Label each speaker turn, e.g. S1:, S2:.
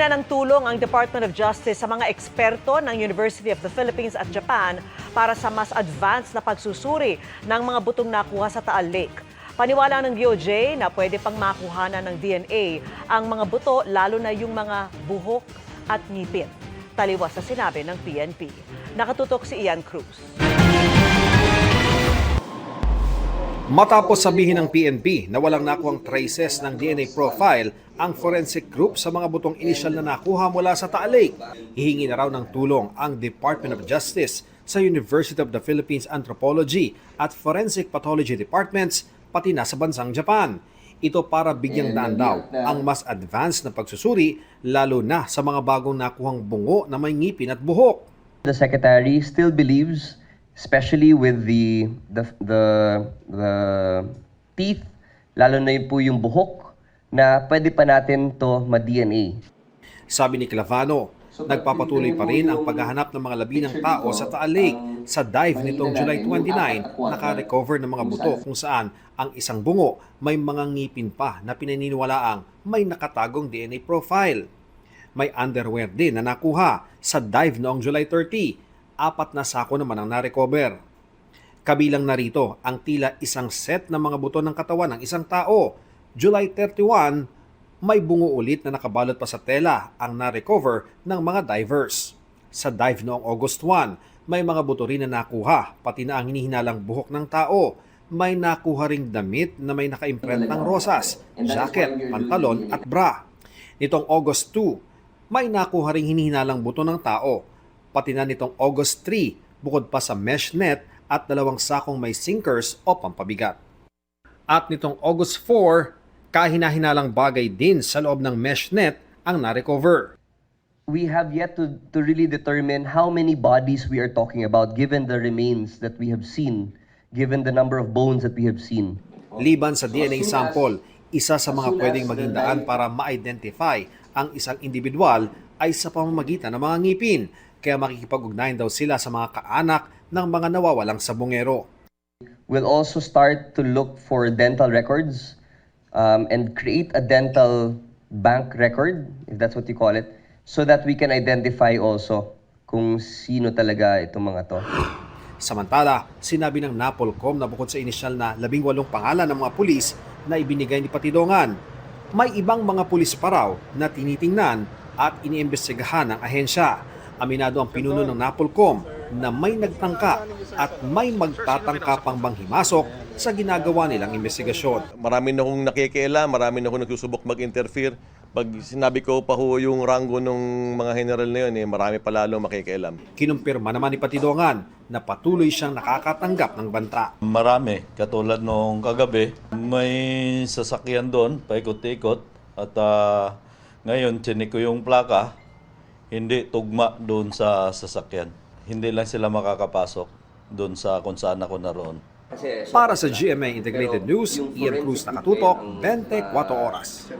S1: Huminga ng tulong ang Department of Justice sa mga eksperto ng University of the Philippines at Japan para sa mas advanced na pagsusuri ng mga butong nakuha sa Taal Lake. Paniwala ng DOJ na pwede pang makuhanan ng DNA ang mga buto lalo na yung mga buhok at ngipin. Taliwas sa sinabi ng PNP. Nakatutok si Ian Cruz.
S2: Matapos sabihin ng PNP na walang nakuhang traces ng DNA profile ang forensic group sa mga butong inisyal na nakuha mula sa Taal Lake, hihingi na raw ng tulong ang Department of Justice sa University of the Philippines Anthropology at Forensic Pathology Departments pati na sa bansang Japan. Ito para bigyang daan daw ang mas advanced na pagsusuri lalo na sa mga bagong nakuhang bungo na may ngipin at buhok.
S3: The secretary still believes, especially with the the the, the teeth, lalo na yun po yung buhok, na pwede pa natin to ma-DNA.
S2: Sabi ni Clavano, nagpapatuloy pa rin ang paghahanap ng mga labi ng tao sa Taal Lake. Sa dive nitong July 29, naka-recover ng mga buto kung saan ang isang bungo may mga ngipin pa na pinaniniwalaang may nakatagong DNA profile. May underwear din na nakuha sa dive noong July 30. Apat na sako naman ang na-recover. Kabilang narito ang tila isang set ng mga buto ng katawan ng isang tao. July 31, may bungo ulit na nakabalot pa sa tela ang na-recover ng mga divers. Sa dive noong August 1, may mga buto rin na nakuha, pati na ang hinihinalang buhok ng tao. May nakuha ring damit na may nakaimprentang rosas, jacket, pantalon at bra. Nitong August 2, may nakuha ring hinihinalang buto ng tao. Pati na nitong August 3, bukod pa sa mesh net at dalawang sakong may sinkers o pampabigat. At nitong August 4, kahina-hinalang bagay din sa loob ng mesh net ang na-recover.
S3: We have yet to, to really determine how many bodies we are talking about given the remains that we have seen, given the number of bones that we have seen.
S2: Liban sa DNA sample, isa sa mga pwedeng maging daan para ma-identify ang isang individual ay sa pamamagitan ng mga ngipin. Kaya makikipag-ugnayan daw sila sa mga kaanak ng mga nawawalang sabongero.
S3: We'll also start to look for dental records um, and create a dental bank record, if that's what you call it, so that we can identify also kung sino talaga itong mga to.
S2: Samantala, sinabi ng NAPOLCOM na bukod sa inisyal na 18 pangalan ng mga pulis na ibinigay ni Patidongan, may ibang mga pulis pa raw na tinitingnan at iniimbestigahan ng ahensya. Aminado ang pinuno ng NAPOLCOM na may nagtangka at may magtatangka pang banghimasok sa ginagawa nilang investigasyon.
S4: Marami na akong nakikialam, marami na akong nagsusubok mag-interfere. Pag sinabi ko pa ho yung rango ng mga general na yun, eh, marami pa lalong makikialam.
S2: Kinumpirma naman ni Patidongan na patuloy siyang nakakatanggap ng banta.
S5: Marami, katulad nung kagabi, may sasakyan doon, paikot-ikot. At ah, ngayon, chinik ko yung plaka, hindi tugma doon sa sasakyan. Hindi lang sila makakapasok doon sa kung saan ako naroon.
S2: Para sa GMA Integrated News, Ian Cruz nakatutok, 24 oras.